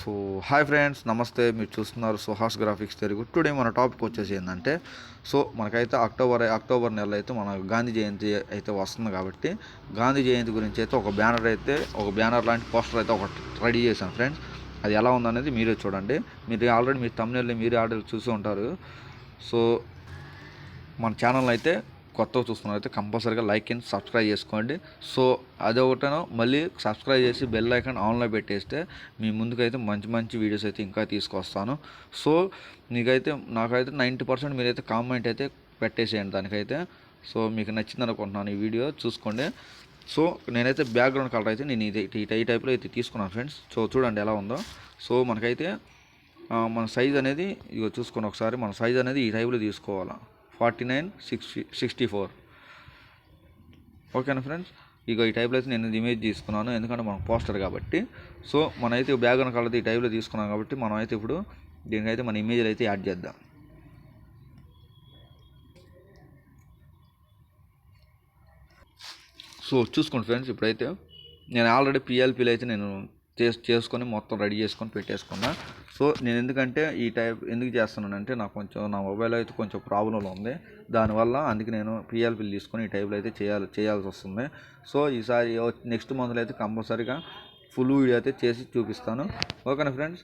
So hi friends నమస్తే మీరు చూస్తున్నారు సుహాస్ గ్రాఫిక్స్ తెలుగు. టుడే మన టాపిక్ వచ్చేసి ఏంటంటే సో మనకైతే అక్టోబర్ అక్టోబర్ నెల అయితే మన గాంధీ జయంతి అయితే వస్తుంది కాబట్టి గాంధీ జయంతి గురించి అయితే ఒక బ్యానర్ అయితే ఒక బ్యానర్ లాంటి పోస్టర్ అయితే ఒకటి రెడీ చేశాను ఫ్రెండ్స్. అది ఎలా ఉందనేది మీరే చూడండి. మీరు ఆల్రెడీ మీ తమిళ మీరే ఆర్డర్ చూసి ఉంటారు. సో మన ఛానల్ అయితే కొత్తగా చూస్తున్నారు కంపల్సరీగా లైక్ అండ్ సబ్స్క్రైబ్ చేసుకోండి. సో అదొకటను మళ్ళీ సబ్స్క్రైబ్ చేసి బెల్ ఐకాన్ ఆన్లో పెట్టేస్తే మీ ముందుకైతే మంచి మంచి వీడియోస్ అయితే ఇంకా తీసుకొస్తాను. సో మీకైతే నాకైతే నైంటీ పర్సెంట్ మీరైతే కామెంట్ అయితే పెట్టేసేయండి దానికైతే. సో మీకు నచ్చింది అనుకుంటున్నాను ఈ వీడియో చూసుకోండి. సో నేనైతే బ్యాక్గ్రౌండ్ కలర్ అయితే నేను ఇది ఈ టైప్లో అయితే తీసుకున్నాను ఫ్రెండ్స్. సో చూడండి ఎలా ఉందో. సో మనకైతే మన సైజ్ అనేది ఇగో చూసుకోండి ఒకసారి మన సైజ్ అనేది ఈ టైప్లో తీసుకోవాలా. Forty nine sixty sixty four. ఓకేనా ఫ్రెండ్స్? ఇక ఈ టైప్లో అయితే నేను ఇమేజ్ తీసుకున్నాను. ఎందుకంటే మనం పోస్టర్ కాబట్టి. సో మనమైతే బ్యాక్గ్రౌండ్ కలర్ ఈ టైప్లో తీసుకున్నాం కాబట్టి మనం అయితే ఇప్పుడు దీనికైతే మన ఇమేజ్లు అయితే యాడ్ చేద్దాం. సో చూసుకోండి ఫ్రెండ్స్ ఇప్పుడైతే. నేను ఆల్రెడీ పిఎల్పీలో అయితే నేను చేసుకొని మొత్తం రెడీ చేసుకొని పెట్టేసుకున్నా. సో నేను ఎందుకంటే ఈ టైప్ ఎందుకు చేస్తున్నానంటే నాకు కొంచెం నా మొబైల్ అయితే కొంచెం ప్రాబ్లం ఉంది. దానివల్ల అందుకే నేను పిఎల్పీలు తీసుకొని ఈ టైప్లో అయితే చేయాలి చేయాల్సి వస్తుంది. సో ఈసారి నెక్స్ట్ మంత్లో అయితే కంపల్సరీగా ఫుల్ వీడియో అయితే చేసి చూపిస్తాను. ఓకేనా ఫ్రెండ్స్?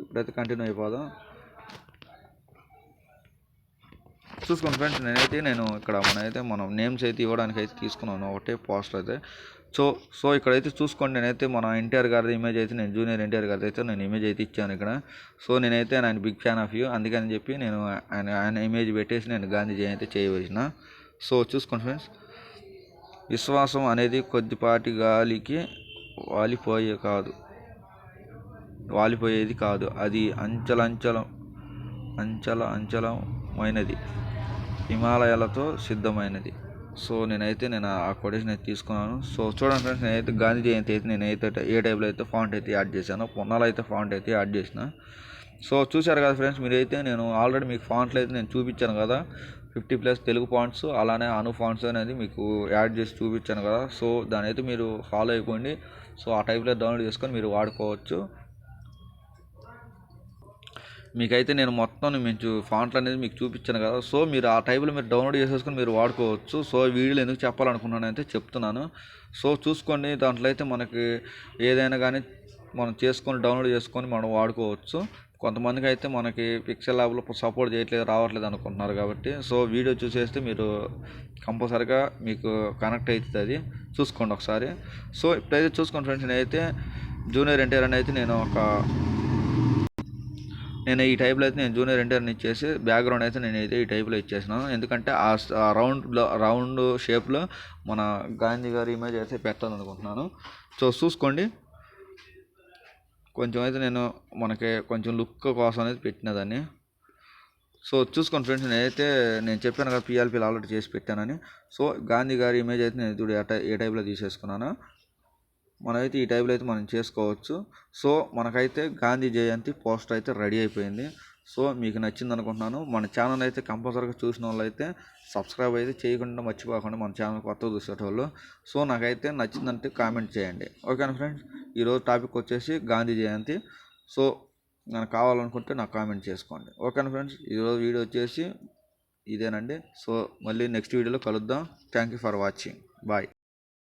ఇప్పుడైతే కంటిన్యూ అయిపోదాం. చూసుకోండి ఫ్రెండ్స్ నేనైతే నేను ఇక్కడ మనైతే మనం నేమ్స్ అయితే ఇవ్వడానికి అయితే తీసుకున్నాను. ఒకటే పోస్టర్ అయితే. సో సో ఇక్కడైతే చూసుకోండి నేనైతే మన ఎన్టీఆర్ గారి ఇమేజ్ అయితే నేను జూనియర్ ఎన్టీఆర్ గారి అయితే నేను ఇమేజ్ అయితే ఇచ్చాను ఇక్కడ. సో నేనైతే ఆయన బిగ్ ఫ్యాన్ ఆఫ్ యూ అందుకని చెప్పి నేను ఆయన ఆయన ఇమేజ్ పెట్టేసి నేను గాంధీ జయంతి చేయవలసిన. సో చూసుకోండి ఫ్రెండ్స్ విశ్వాసం అనేది కొద్దిపాటి గాలికి వాలిపోయే కాదు. వాలిపోయేది కాదు. అది అంచలంచలం అంచల అంచలమైనది. హిమాలయాలతో సిద్ధమైనది. సో నేనైతే నేను ఆ కొటేషన్ అయితే తీసుకున్నాను. సో చూడండి ఫ్రెండ్స్ నేనైతే గాంధీ జయంతి అయితే నేనైతే ఏ టైప్లో అయితే ఫాంట్ అయితే యాడ్ చేశాను పొన్నాలు అయితే ఫాంట్ అయితే యాడ్ చేసిన. సో చూశారు కదా ఫ్రెండ్స్ మీరైతే నేను ఆల్రెడీ మీకు ఫాంట్లు అయితే నేను చూపించాను కదా. ఫిఫ్టీ ప్లస్ తెలుగు ఫాంట్స్ అలానే అను ఫాంట్స్ అనేది మీకు యాడ్ చేసి చూపించాను కదా. సో దాని అయితే మీరు ఫాలో అయిపోండి. సో ఆ టైప్లో డౌన్లోడ్ చేసుకొని మీరు వాడుకోవచ్చు. మీకైతే నేను మొత్తం మీకు ఫాంట్లు అనేది మీకు చూపించాను కదా. సో మీరు ఆ టైప్లో మీరు డౌన్లోడ్ చేసేసుకొని మీరు వాడుకోవచ్చు. సో వీడియోలు ఎందుకు చెప్పాలనుకున్నాను అయితే చెప్తున్నాను. సో చూసుకోండి. దాంట్లో అయితే మనకి ఏదైనా కానీ మనం చేసుకొని డౌన్లోడ్ చేసుకొని మనం వాడుకోవచ్చు. కొంతమందికి అయితే మనకి పిక్సెల్ ల్యాబ్లో సపోర్ట్ చేయట్లేదు రావట్లేదు అనుకుంటున్నారు కాబట్టి. సో వీడియో చూసేస్తే మీరు కంపల్సరిగా మీకు కనెక్ట్ అవుతుంది అది. చూసుకోండి ఒకసారి. సో ఇప్పుడైతే చూసుకోండి ఫ్రెండ్స్. నేనైతే జూనియర్ ఎన్టీఆర్ అని అయితే నేను ఒక నేను ఈ టైప్లో అయితే నేను జూనియర్ ఇంటర్ ఇచ్చేసి బ్యాక్గ్రౌండ్ అయితే నేను అయితే ఈ టైప్లో ఇచ్చేసినాను. ఎందుకంటే ఆ రౌండ్లో రౌండ్ షేప్లో మన గాంధీ గారి ఇమేజ్ అయితే పెట్టాలనుకుంటున్నాను సో చూసుకోండి. కొంచెం అయితే నేను మనకి కొంచెం లుక్ కోసం అనేది పెట్టిన దాన్ని. సో చూసుకోండి ఫ్రెండ్స్ నేనైతే నేను చెప్పాను కదా పిఎల్పీలు ఆల్రెడీ చేసి పెట్టానని. సో గాంధీ గారి ఇమేజ్ అయితే నేను ఇప్పుడు ఏ టైప్లో తీసేసుకున్నాను? మనమైతే ఈ టైప్లో అయితే మనం చేసుకోవచ్చు. సో మనకైతే గాంధీ జయంతి పోస్టర్ అయితే రెడీ అయిపోయింది. సో మీకు నచ్చింది అనుకుంటున్నాను. మన ఛానల్ అయితే కంపల్సరీగా చూసిన వాళ్ళు అయితే సబ్స్క్రైబ్ అయితే చేయకుండా మర్చిపోకుండా మన ఛానల్ కొత్తగా చూసేటోళ్ళు. సో నాకైతే నచ్చిందంటే కామెంట్ చేయండి. ఓకేనా ఫ్రెండ్స్? ఈరోజు టాపిక్ వచ్చేసి గాంధీ జయంతి. సో నాకు కావాలనుకుంటే నాకు కామెంట్ చేసుకోండి. ఓకేనా ఫ్రెండ్స్? ఈరోజు వీడియో వచ్చేసి ఇదేనండి. సో మళ్ళీ నెక్స్ట్ వీడియోలో కలుద్దాం. Thank you for watching. Bye.